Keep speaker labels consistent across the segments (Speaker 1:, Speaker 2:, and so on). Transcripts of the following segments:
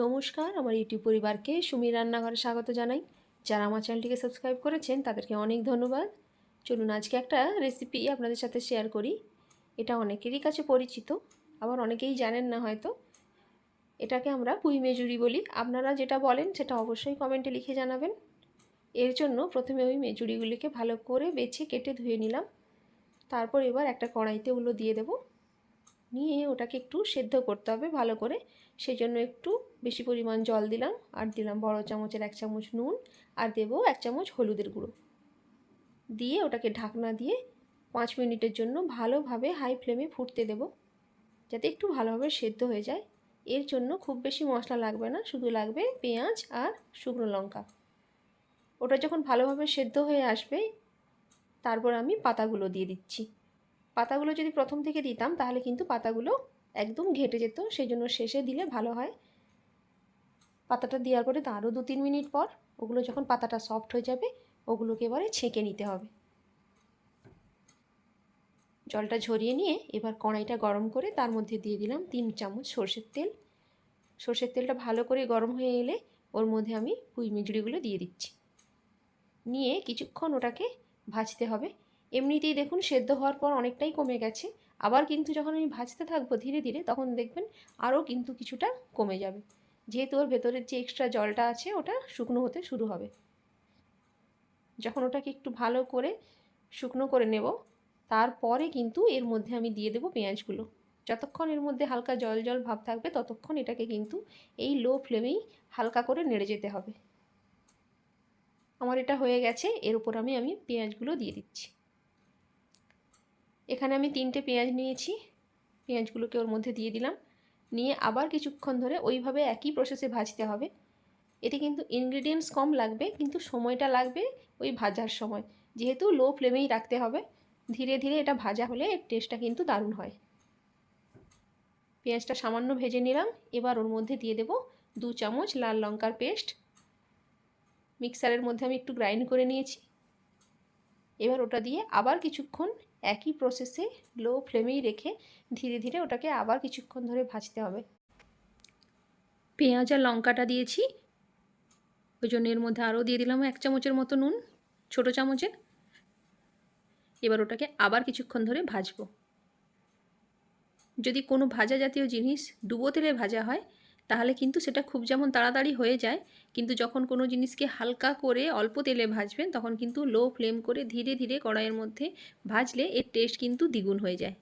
Speaker 1: নমস্কার, আমার ইউটিউব পরিবারকে সুমির রান্নাঘরে স্বাগত জানাই। যারা আমার চ্যানেলটিকে সাবস্ক্রাইব করেছেন, তাদেরকে অনেক ধন্যবাদ। চলুন আজকে একটা রেসিপি আপনাদের সাথে শেয়ার করি। এটা অনেকেরই কাছে পরিচিত, আবার অনেকেই জানেন না হয়তো। এটাকে আমরা পুঁই মেজুরি বলি। আপনারা যেটা বলেন, সেটা অবশ্যই কমেন্টে লিখে জানাবেন। এর জন্য প্রথমে ওই মেজুরিগুলিকে ভালো করে বেছে কেটে ধুয়ে নিলাম। তারপর এবার একটা কড়াইতে ওগুলো দিয়ে দেবো। নিয়ে ওটাকে একটু সেদ্ধ করতে হবে ভালো করে। সেই জন্য একটু বেশি পরিমাণ জল দিলাম। আর দিলাম বড় চামচের এক চামচ নুন। আর দেবো এক চামচ হলুদের গুঁড়ো। দিয়ে ওটাকে ঢাকনা দিয়ে পাঁচ মিনিটের জন্য ভালোভাবে হাই ফ্লেমে ফুটতে দেব। যাতে একটু ভালোভাবে সেদ্ধ হয়ে যায়। এর জন্য খুব বেশি মশলা লাগবে না। শুধু লাগবে পেঁয়াজ আর শুকনো লঙ্কা। ওটা যখন ভালোভাবে সেদ্ধ হয়ে আসবে, তারপর আমি পাতাগুলো দিয়ে দিচ্ছি। পাতাগুলো যদি প্রথম থেকে দিতাম, তাহলে কিন্তু পাতাগুলো একদম ঘেটে যেত। সেই জন্য শেষে দিলে ভালো হয়। পাতাটা দেওয়ার পরে আরও দু তিন মিনিট পর ওগুলো যখন পাতাটা সফট হয়ে যাবে, ওগুলোকে এবারে ছেঁকে নিতে হবে। জলটা ঝরিয়ে নিয়ে এবার কড়াইটা গরম করে তার মধ্যে দিয়ে দিলাম তিন চামচ সর্ষের তেল। সর্ষের তেলটা ভালো করে গরম হয়ে এলে ওর মধ্যে আমি পুঁই দিয়ে দিচ্ছি। নিয়ে কিছুক্ষণ ওটাকে ভাজতে হবে। এমনিতেই দেখুন সেদ্ধ হওয়ার পর অনেকটাই কমে গেছে। আবার কিন্তু যখন আমি ভাজতে থাকব ধীরে ধীরে, তখন দেখবেন আরও কিন্তু কিছুটা কমে যাবে। যেহেতু ওর ভেতরের যে এক্সট্রা জলটা আছে, ওটা শুকনো হতে শুরু হবে। যখন ওটাকে একটু ভালো করে শুকনো করে নেব, তারপরে কিন্তু এর মধ্যে আমি দিয়ে দেবো পেঁয়াজগুলো। যতক্ষণ এর মধ্যে হালকা জল জল ভাব থাকবে, ততক্ষণ এটাকে কিন্তু এই লো ফ্লেমেই হালকা করে নেড়ে যেতে হবে। আমার এটা হয়ে গেছে, এর উপর আমি আমি পেঁয়াজগুলো দিয়ে দিচ্ছি। এখানে আমি তিনটে পেঁয়াজ নিয়েছি। পেঁয়াজগুলোকে ওর মধ্যে দিয়ে দিলাম। নিয়ে আবার কিছুক্ষণ ধরে ওইভাবে একই প্রসেসে ভাজতে হবে। এতে কিন্তু ইনগ্রিডিয়েন্টস কম লাগবে, কিন্তু সময়টা লাগবে ওই ভাজার সময়। যেহেতু লো ফ্লেমেই রাখতে হবে, ধীরে ধীরে এটা ভাজা হলে এর টেস্টটা কিন্তু দারুণ হয়। পেঁয়াজটা সামান্য ভেজে নিলাম। এবার ওর মধ্যে দিয়ে দেব দু চামচ লাল লঙ্কার পেস্ট। মিক্সারের মধ্যে আমি একটু গ্রাইন্ড করে নিয়েছি। এবার ওটা দিয়ে আবার কিছুক্ষণ একই প্রসেসে লো ফ্লেমেই রেখে ধীরে ধীরে ওটাকে আবার কিছুক্ষণ ধরে ভাজতে হবে। পেঁয়াজ আর লঙ্কাটা দিয়েছি। ওই জন্য এর মধ্যে আরও দিয়ে দিলাম এক চামচের মতো নুন, ছোটো চামচের। এবার ওটাকে আবার কিছুক্ষণ ধরে ভাজবো। যদি কোনো ভাজা জাতীয় জিনিস ডুবো তেলে ভাজা হয় তাহলে কিন্তু সেটা খুব যেমন তাড়াতাড়ি হয়ে যায়, কিন্তু যখন কোনো জিনিসকে হালকা করে অল্প তেলে ভাজবেন, তখন কিন্তু লো ফ্লেম করে ধীরে ধীরে কড়াইয়ের মধ্যে ভাজলে এর টেস্ট কিন্তু দ্বিগুণ হয়ে যায়।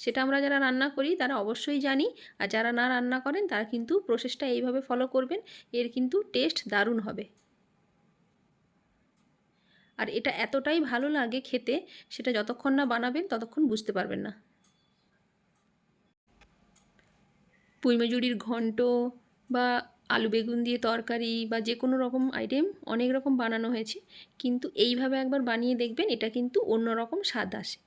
Speaker 1: সেটা আমরা যারা রান্না করি, তারা অবশ্যই জানি, আর যারা না রান্না করেন, তারা কিন্তু প্রসেসটা এইভাবে ফলো করবেন, এর কিন্তু টেস্ট দারুণ হবে। আর এটা এতটাই ভালো লাগে খেতে, সেটা যতক্ষণ না বানাবেন, ততক্ষণ বুঝতে পারবেন না। পুঁইমজুরির ঘন্ট বা আলু বেগুন দিয়ে তরকারি বা যে কোনো রকম আইটেম অনেক রকম বানানো হয়েছে। কিন্তু এইভাবে একবার বানিয়ে দেখবেন, এটা কিন্তু অন্য রকম স্বাদ আসে।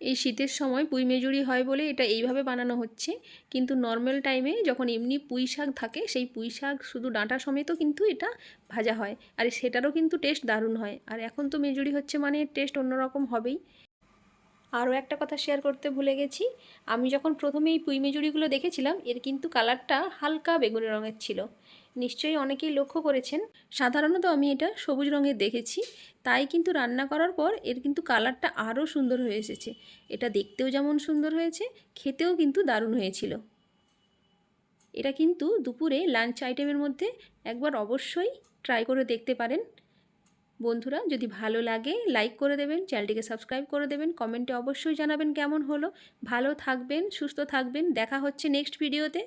Speaker 1: এই শীতের সময় পুঁই মেজুরি হয় বলে এটা এইভাবে বানানো হচ্ছে। কিন্তু নর্মাল টাইমে যখন এমনি পুঁই শাক থাকে, সেই পুঁই শাক শুধু ডাঁটা সমেতও কিন্তু এটা ভাজা হয়। আর সেটারও কিন্তু টেস্ট দারুণ হয়। আর এখন তো মেজুরি হচ্ছে মানে টেস্ট অন্যরকম হবেই। আরও একটা কথা শেয়ার করতে ভুলে গেছি। আমি যখন প্রথমে এই পুঁই মেজুরিগুলো দেখেছিলাম, এর কিন্তু কালারটা হালকা বেগুনি রঙের ছিল। নিশ্চয়ই অনেকেই লক্ষ্য করেছেন। সাধারণত আমি এটা সবুজ রঙের দেখেছি। তাই কিন্তু রান্না করার পর এর কিন্তু কালারটা আরও সুন্দর হয়ে এসেছে। এটা দেখতেও যেমন সুন্দর হয়েছে, খেতেও কিন্তু দারুণ হয়েছিল। এটা কিন্তু দুপুরে লাঞ্চ আইটেমের মধ্যে একবার অবশ্যই ট্রাই করে দেখতে পারেন। বন্ধুরা, যদি ভালো লাগে লাইক করে দেবেন, চ্যানেলটিকে সাবস্ক্রাইব করে দেবেন কমেন্টে অবশ্যই জানাবেন কেমন হলো। ভালো থাকবেন, সুস্থ থাকবেন, দেখা হচ্ছে নেক্সট ভিডিওতে